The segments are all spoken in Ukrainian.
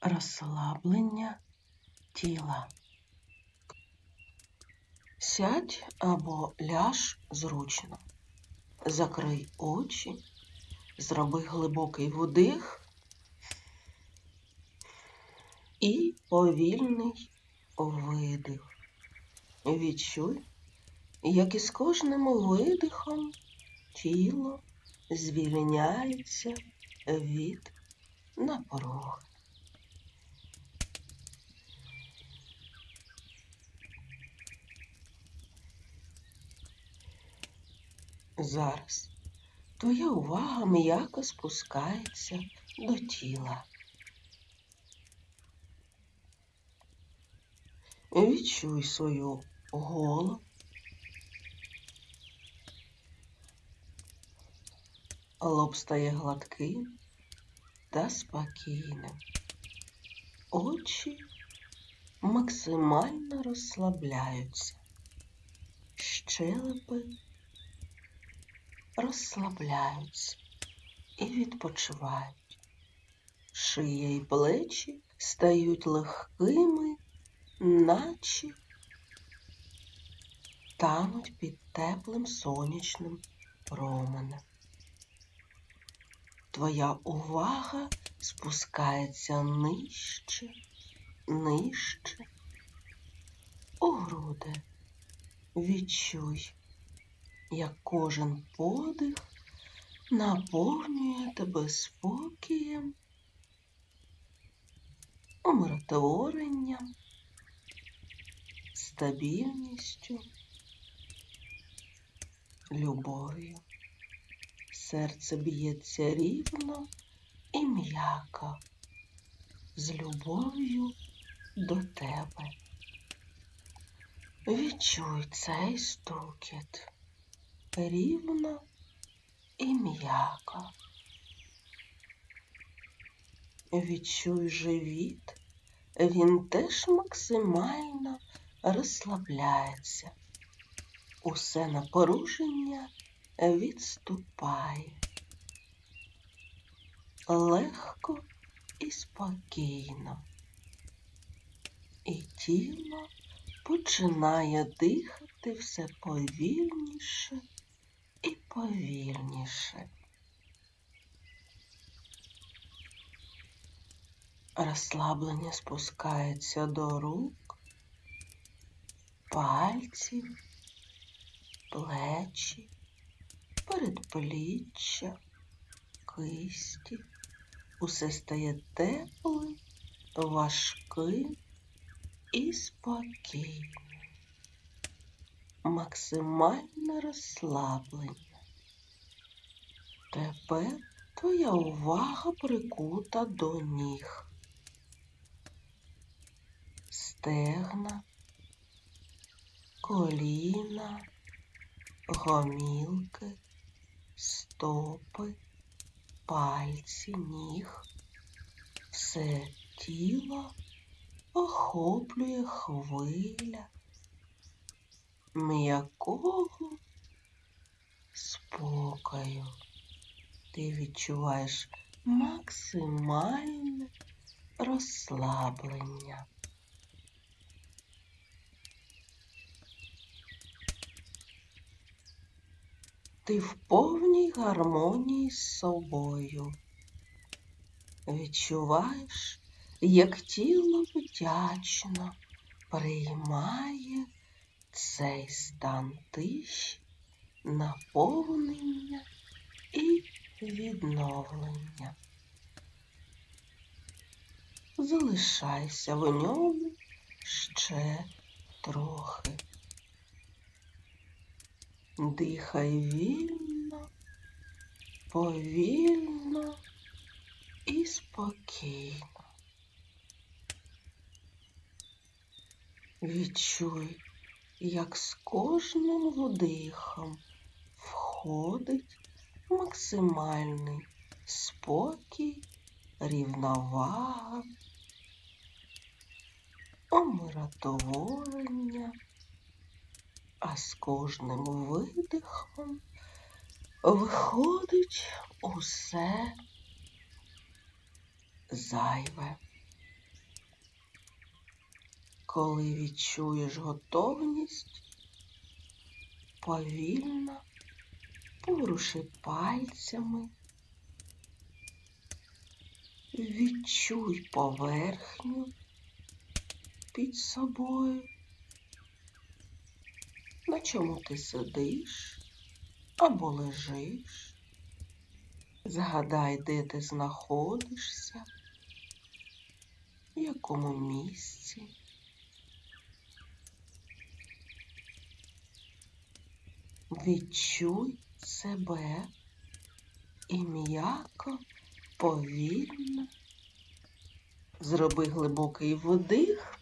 розслаблення тіла. Сядь або ляж зручно. Закрий очі, зроби глибокий вдих і повільний видих. Відчуй, як із кожним видихом тіло звільняється від напруги. Зараз твоя увага м'яко спускається до тіла. Відчуй свою голову. Лоб стає гладким та спокійним. Очі максимально розслабляються. Щелепи розслабляються і відпочивають. Шия і плечі стають легкими, наче тануть під теплим сонячним променем. Твоя увага спускається нижче, нижче у груди. Відчуй, як кожен подих наповнює тебе спокієм, умиротворенням, стабільністю, любов'ю. Серце б'ється рівно і м'яко, з любов'ю до тебе. Відчуй цей стукіт рівно і м'яко. Відчуй живіт, він теж максимально розслабляється. Усе напоруження відступає. Легко і спокійно. І тіло починає дихати все повільніше повільніше. Розслаблення спускається до рук, пальців, плечі, передпліччя, кисті. Усе стає теплим, важким і спокійним. Максимальне розслаблення. Тепер твоя увага прикута до ніг. Стегна, коліна, гомілки, стопи, пальці, ніг. Все тіло охоплює хвиля м'якого спокою. Ти відчуваєш максимальне розслаблення. Ти в повній гармонії з собою. Відчуваєш, як тіло вдячно приймає цей стан тиші, наповнення і відновлення. Залишайся в ньому ще трохи. Дихай вільно, повільно і спокійно. Відчуй, як з кожним вдихом входить максимальний спокій, рівновага, умиротворення а з кожним видихом виходить усе зайве. Коли відчуєш готовність, повільно поруши пальцями, відчуй поверхню під собою, на чому ти сидиш або лежиш. Згадай, де ти знаходишся, в якому місці. Відчуй себе і м'яко, повільно. Зроби глибокий вдих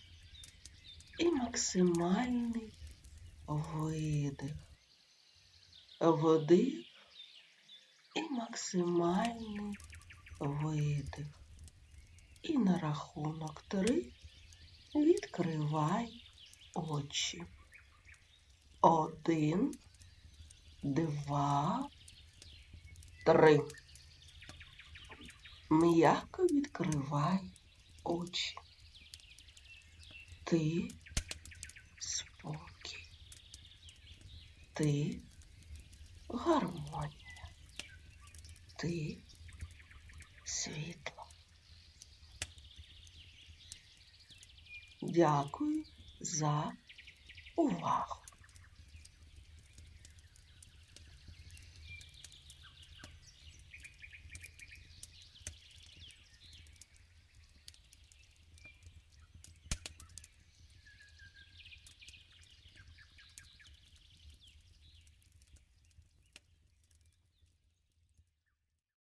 і максимальний видих. Вдих і максимальний видих. І на рахунок три відкривай очі. Один, два, три. М'яко відкривай очі. Ти спокій. Ти гармонія. Ти світло. Дякую за увагу.